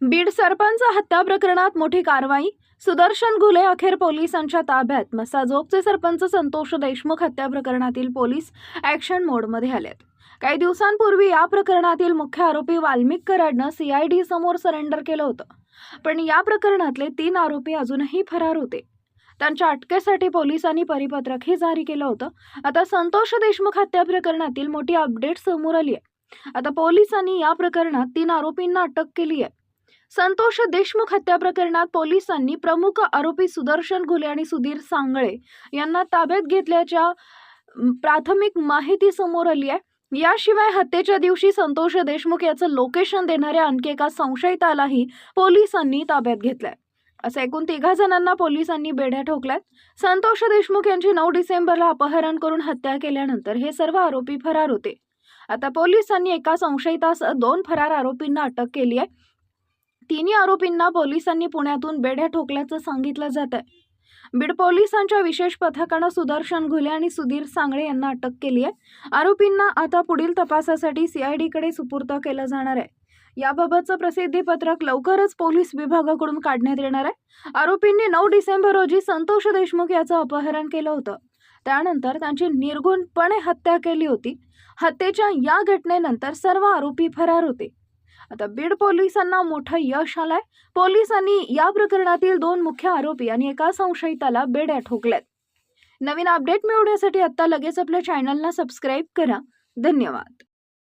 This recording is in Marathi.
बीड सरपंच हत्या प्रकरणात मोठी कारवाई सुदर्शन घुले अखेर पोलिसांच्या ताब्यात मसाजोगचे सरपंच संतोष देशमुख हत्या प्रकरणातील पोलीस ॲक्शन मोडमध्ये आलेत. काही दिवसांपूर्वी या प्रकरणातील मुख्य आरोपी वाल्मिक कराडनं सीआयडी समोर सरेंडर केलं होतं. पण या प्रकरणातले तीन आरोपी अजूनही फरार होते. त्यांच्या अटकेसाठी पोलिसांनी परिपत्रकही जारी केलं होतं. आता संतोष देशमुख हत्या प्रकरणातील मोठी अपडेट समोर आली आहे. आता पोलिसांनी या प्रकरणात तीन आरोपींना अटक केली आहे. संतोष देशमुख हत्या प्रकरणात पोलिसांनी प्रमुख आरोपी सुदर्शन घुले आणि सुधीर सांगळे यांना ताब्यात घेतल्याच्या प्राथमिक माहिती समोर आली आहे. याशिवाय हत्येच्या दिवशी संतोष देशमुख याचं लोकेशन देणाऱ्या आणखी एका संशयितालाही पोलिसांनी ताब्यात घेतलंय. असं एकूण तिघा जणांना पोलिसांनी बेड्या ठोकल्यात. संतोष देशमुख यांची नऊ डिसेंबरला अपहरण करून हत्या केल्यानंतर हे सर्व आरोपी फरार होते. आता पोलिसांनी एका संशयितासह दोन फरार आरोपींना अटक केली आहे. तिन्ही आरोपींना पोलिसांनी पुण्यातून बेड्या ठोकल्याचं सांगितलं जात आहे बीड पोलिसांच्या विशेष पथकानं सुदर्शन घुले आणि सुधीर सांगळे यांना अटक केली आहे. आरोपींना आता पुढील तपासासाठी सीआयडीकडे सुपूर्द केलं जाणार आहे. याबाबतचं प्रसिद्धीपत्रक लवकरच पोलीस विभागाकडून काढण्यात येणार आहे. आरोपींनी नऊ डिसेंबर रोजी संतोष देशमुख याचं अपहरण केलं होतं. त्यानंतर त्यांची निर्गुणपणे हत्या केली होती. हत्येच्या या घटनेनंतर सर्व आरोपी फरार होते. आता बीड पोलिसांना मोठं यश आलंय. पोलिसांनी या प्रकरणातील दोन मुख्य आरोपी आणि एका संशयिताला बेड्या ठोकल्यात. नवीन अपडेट मिळवण्यासाठी आता लगेच आपल्या चॅनलला सबस्क्राईब करा. धन्यवाद.